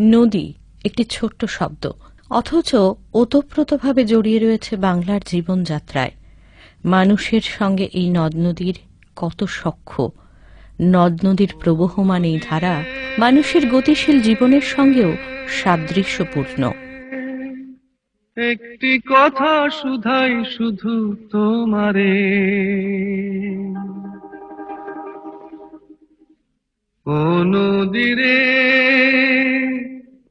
নদী, একটি ছোট্ট শব্দ। অথচ ওতপ্রোতভাবে জড়িয়ে রয়েছে বাংলার জীবনযাত্রায়। মানুষের সঙ্গে এই নদ নদীর কত সখ্য। নদ নদীর প্রবহমান এই ধারা মানুষের গতিশীল জীবনের সঙ্গেও সাদৃশ্যপূর্ণ। একটি কথা শুধাই শুধু তোমারে। ও নদীরে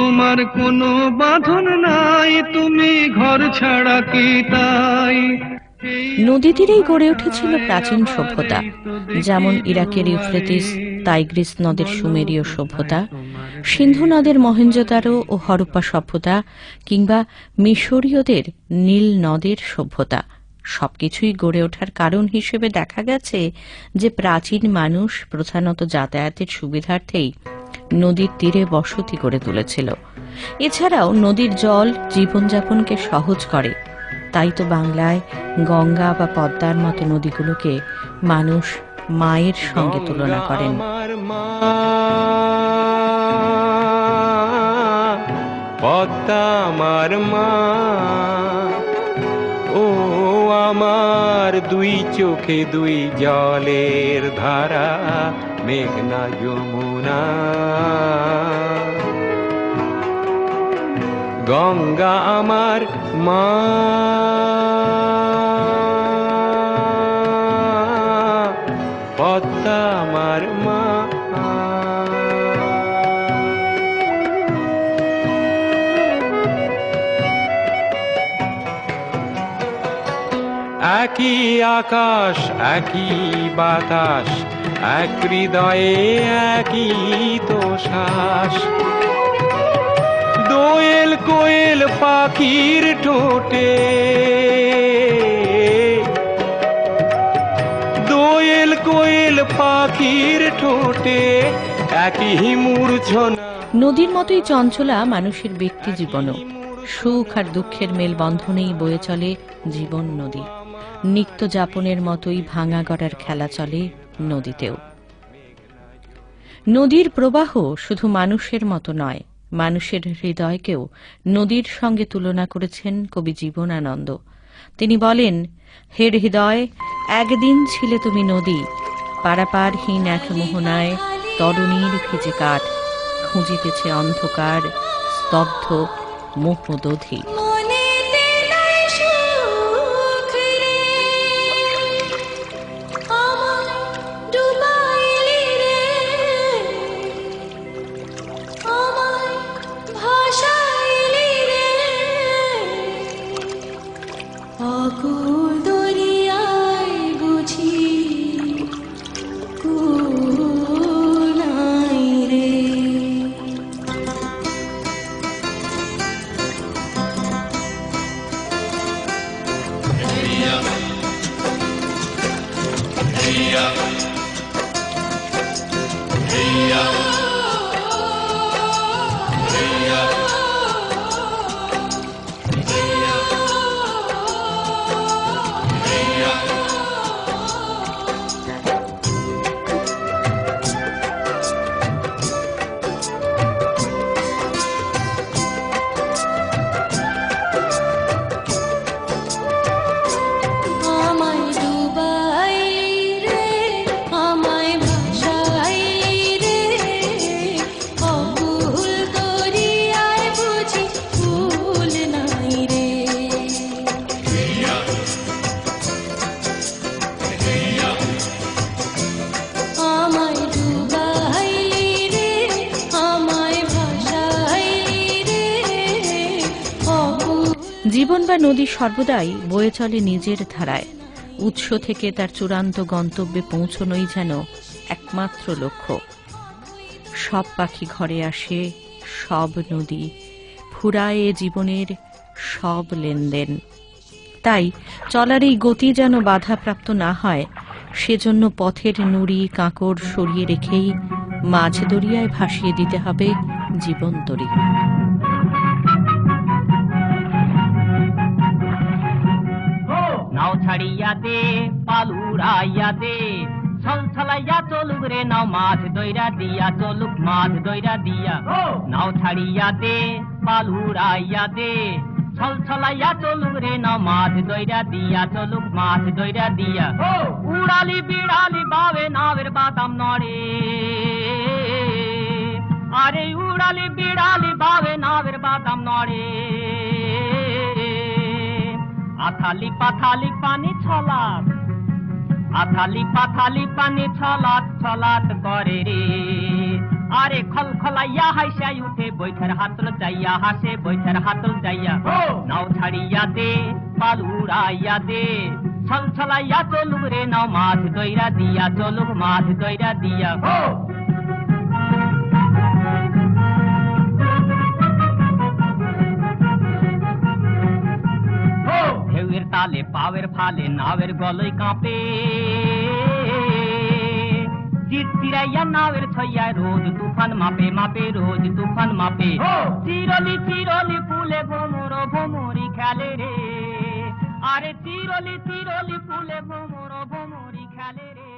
তোমার কোনো বাঁধন নাই, তুমি ঘর ছাড়া কি তাই? নদী তীরেই গড়ে উঠেছিল প্রাচীন সভ্যতা, যেমন ইরাকের ইউফ্রেটিস, তাইগ্রিস নদের সুমেরীয় সভ্যতা, সিন্ধু নদের মহেঞ্জোদারো ও হরপ্পা সভ্যতা, কিংবা মিশরীয়দের নীল নদের সভ্যতা। সবকিছুই গড়ে ওঠার কারণ হিসেবে দেখা গেছে যে প্রাচীন মানুষ প্রধানত যাতায়াতের সুবিধার্থেই নদীর তীরে বসতি করে তুলেছিল। এছাড়াও নদীর জল জীবনযাপনকে সহজ করে। তাই তো বাংলায় গঙ্গা বা পদ্মার মতো নদীগুলোকে মানুষ মায়ের সঙ্গে তুলনা করেন। পদ্মা আমার মা। আমার দুই চোখে দুই জলের ধারা মেঘনা যমুনা। গঙ্গা আমার মা। একই আকাশ, একই বাতাস, এক হৃদয়ে একই তো শ্বাস দোয়েল কোয়েল পাখির ঠোঁটে, দোয়েল কোয়েল পাখির ঠোঁটে একই মূর্ছনা। নদীর মতোই চঞ্চলা মানুষের ব্যক্তি জীবনও। সুখ আর দুঃখের মেলবন্ধনেই বয়ে চলে জীবন নদী। নিত্য যাপনের মতোই ভাঙা গড়ার খেলা চলে নদীতেও। নদীর প্রবাহ শুধু মানুষের মতো নয়, মানুষের হৃদয়কেও নদীর সঙ্গে তুলনা করেছেন কবি জীবনানন্দ। তিনি বলেন, হে হৃদয়, একদিন ছিলে তুমি নদী, পারাপারহীন এক মোহনায় তরুণীর ভিজে কাঠ, খুঁজিতেছে অন্ধকার, স্তব্ধ মোহদধি aku জীবন বা নদী সর্বদাই বয়ে চলে নিজের ধারায়। উৎস থেকে তার চূড়ান্ত গন্তব্যে পৌঁছনোই যেন একমাত্র লক্ষ্য। সব পাখি ঘরে আসে, সব নদী ফুরায় জীবনের সব লেনদেন। তাই চলার এই গতি যেন বাধাপ্রাপ্ত না হয়, সেজন্য পথের নুড়ি কাঁকড় সরিয়ে রেখেই মাঝ দরিয়ায় ভাসিয়ে দিতে হবে জীবন নাও ছাড়িয়া দে পালুরাইয়া দে ছল ছলাইয়া চলুক রে নাও মাছ দইরা দিয়া চলুক মাছ দইরা দিয়া। নাও ছাড়িয়া দে পালুরাইয়া দে ছল ছলাইয়া চলুক রে নাও মাছ দইরা দিয়া চলুক মাছ দইরা দিয়া। উড়ালি বিড়ালি বাবে নাবের বাদাম নড়ে। আরে উড়ালি বিড়ালি বাবে নাবের বাদাম নড়ে। আথালি পাথালি পানি ছলাত আথালি পাথালি পানি ছলাত ছলাত করে রে। আরে খল খলাইয়া হাইসাই উঠে বৈঠার হাতল যাইয়া হাসে বৈঠার হাতল যাইয়া নাও ছাড়িয়া দে পাল উড়াইয়া দে। ছল ছলাইয়া চলুক রে নাও মাছ দইরা দিয়া চলুক মাছ দইরা দিয়া। তালে পাওয়ের ফালে নাওয়ের গলই কাঁপে। চিরচিরাইয়া নাওয়ের ছইয়ায় রোজ তুফান মাপে মাপে রোজ তুফান মাপে। চিরলি চিরলি ফুলে ভোমর ভোমরি খেলে রে। আরে চিরলি চিরলি ফুলে ভোমর ভোমরি খেলে রে।